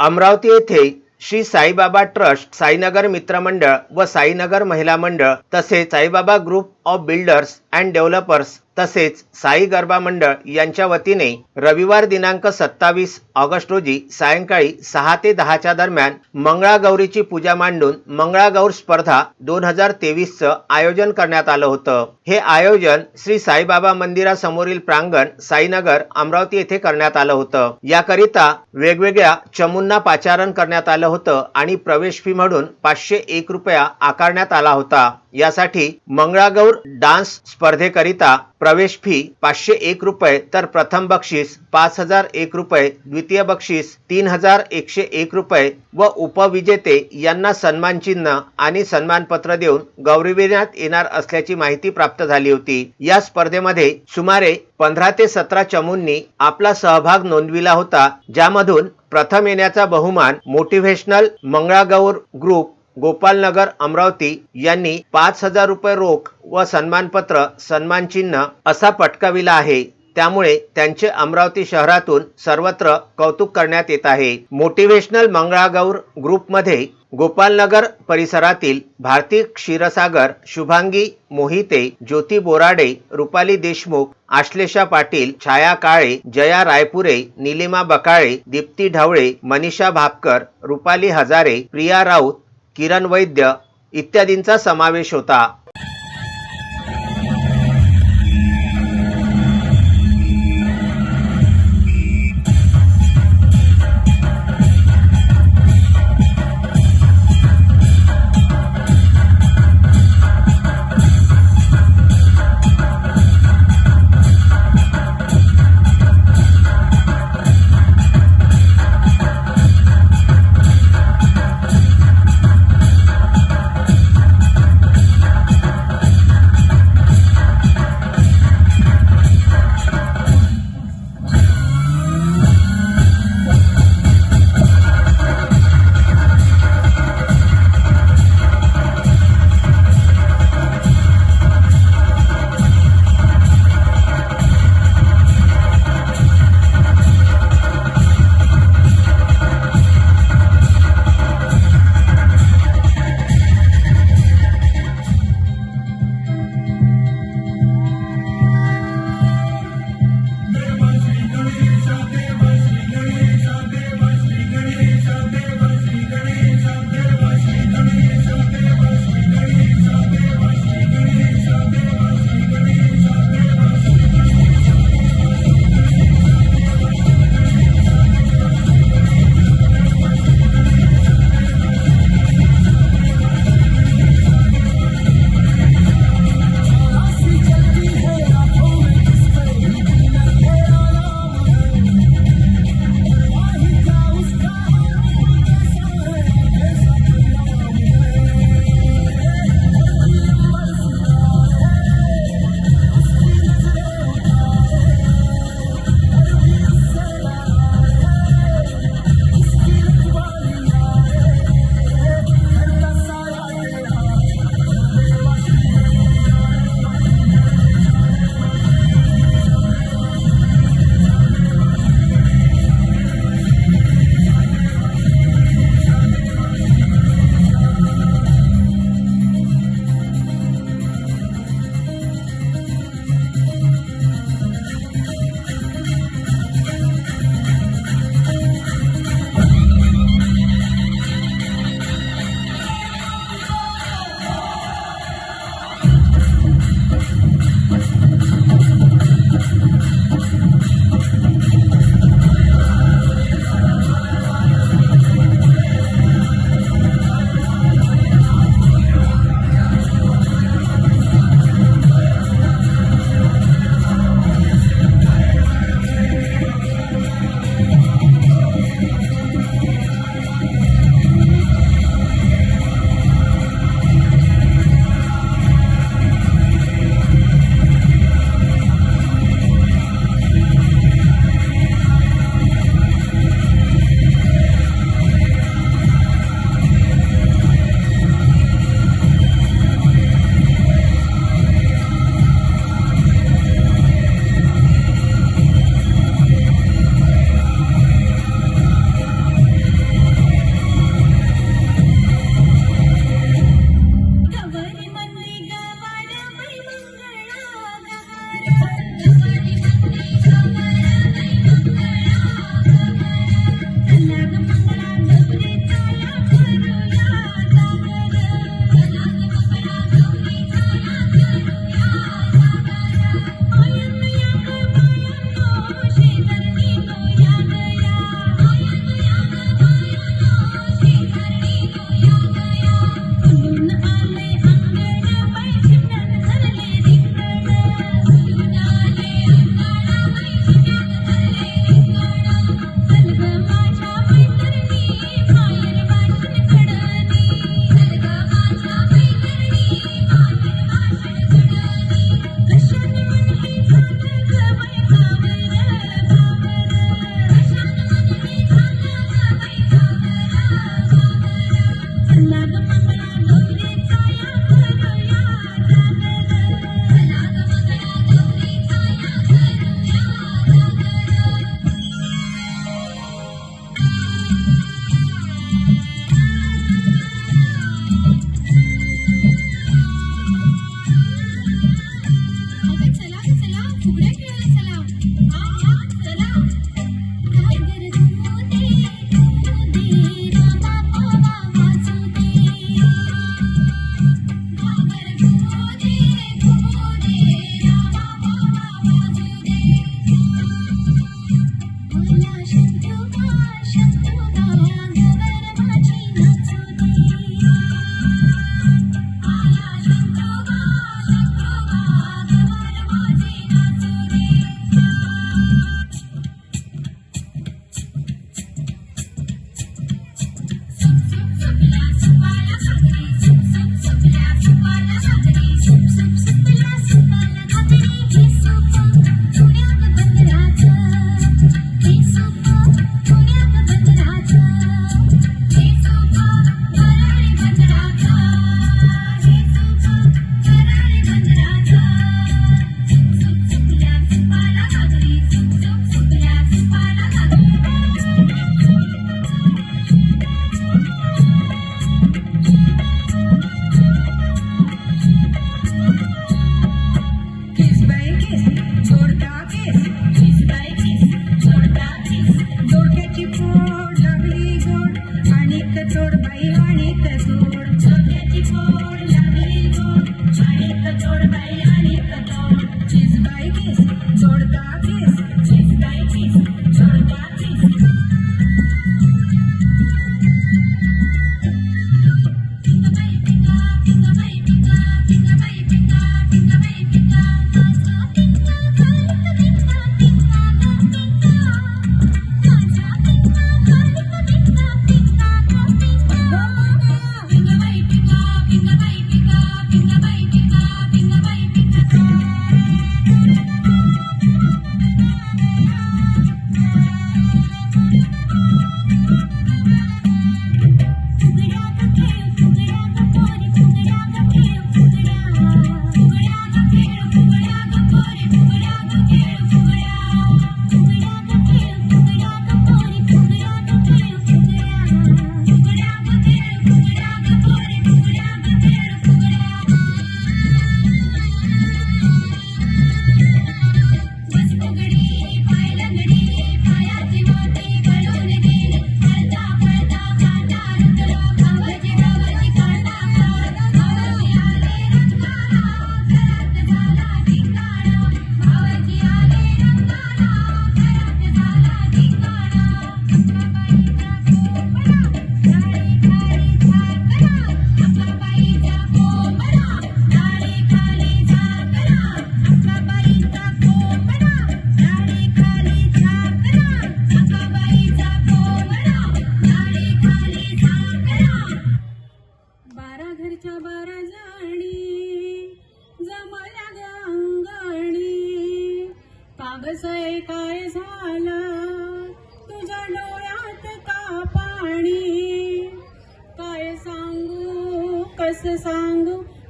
अमरावती येथे श्री साईबाबा ट्रस्ट साईनगर मित्रमंडळ व साईनगर महिला मंडळ तसेच Saibaba group of builders and developers तसेच साई गरबा मंडळ यांच्या वतीने रविवार दिनांक सत्तावीस ऑगस्ट रोजी सायंकाळी सहा ते दहाच्या दरम्यान मंगळागौरीची पूजा मांडून मंगळागौर स्पर्धा दोन हजार तेवीसचं आयोजन करण्यात आलं होतं. हे आयोजन श्री साईबाबा मंदिरासमोरील प्रांगण साईनगर अमरावती येथे करण्यात आलं होतं. याकरिता वेगवेगळ्या चमूंना पाचारण करण्यात आलं होतं आणि प्रवेश फी म्हणून पाचशे एक रुपया आकारण्यात आला होता. यासाठी मंगळागौर डान्स स्पर्धेकरिता प्रवेश फी पाचशे एक रुपये तर प्रथम बक्षीस पाच हजार एक रुपये द्वितीय बक्षीस तीन हजार एकशे एक रुपये व उपविजेते यांना सन्मान चिन्ह आणि सन्मानपत्र देऊन गौरविण्यात येणार असल्याची माहिती प्राप्त झाली होती. या स्पर्धेमध्ये सुमारे पंधरा ते सतरा चमूंनी आपला सहभाग नोंदविला होता ज्यामधून प्रथम येण्याचा बहुमान मोटिव्हेशनल मंगळागौर ग्रुप गोपालनगर अमरावती यांनी पाच हजार रुपये रोख व सन्मानपत्र सन्मानचिन्ह असा पटकाविला आहे. त्यामुळे त्यांचे अमरावती शहरातून सर्वत्र कौतुक करण्यात येत आहे. मोटिवेशनल मंगळागौर ग्रुपमध्ये गोपालनगर परिसरातील भारती क्षीरसागर शुभांगी मोहिते ज्योती बोराडे रुपाली देशमुख आश्लेषा पाटील छाया काळे जया रायपुरे निलिमा बकाळे दीप्ती ढवळे मनीषा भापकर रुपाली हजारे प्रिया राऊत किरण वैद्य इत्यादींचा समावेश होता.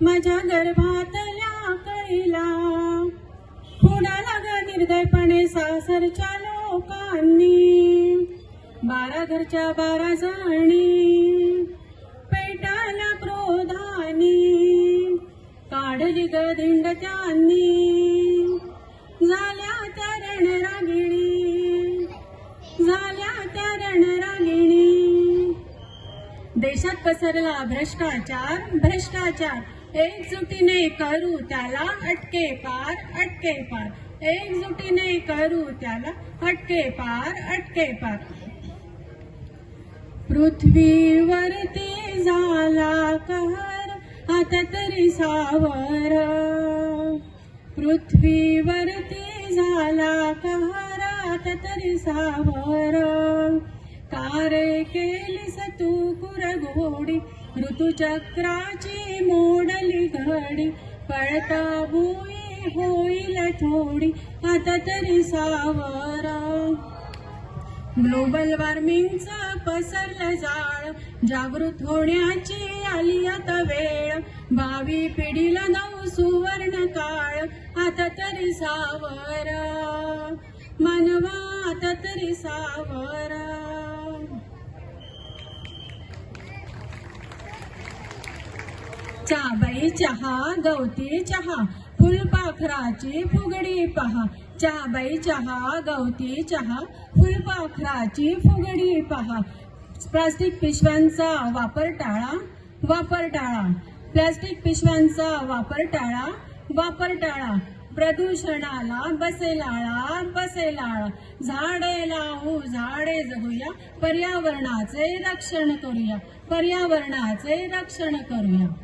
माझ्या गर्भातल्या कैला फुडाला ग निर्दयपणे सासरच्या लोकांनी. बारा घरच्या बारा जाणी. पेटाला क्रोधानी. काढली ग धिंड त्यांनी. झाल्या त्या रणरागिणी. झाल्या त्या रणरागिणी. देशात पसरला भ्रष्टाचार भ्रष्टाचार. एकजुटीने करू त्याला अटके पार अटके पार. एकजुटीने करू त्याला अटके पार अटके पार. पृथ्वीवरती झाला कहर आता तरी सावर. पृथ्वीवरती झाला कहर आता तरी सावर. कारे केलीस तू कुरघोडी ऋतुचक्राची मोडली घडी पळता भुई होईल थोडी आता तरी सावर. ग्लोबल वॉर्मिंगचा पसरलं जाळ जागृत होण्याची आली आता वेळ. भावी पिढीला नऊ सुवर्ण काळ आता तरी सावर. मानवा आता तरी सावर. चाबाई चहा गवती चहा फुलपाखराची फुगडी पहा. चहाबाई चहा गवती चहा फुलपाखराची फुगडी पहा. प्लास्टिक पिशव्यांचा वापर टाळा वापर टाळा. प्लास्टिक पिशव्यांचा वापर टाळा वापर टाळा. प्रदूषणाला बसेलाळा बसेलाळा झाडे लावू झाडे जगूया. पर्यावरणाचे रक्षण करूया. पर्यावरणाचे रक्षण करूया.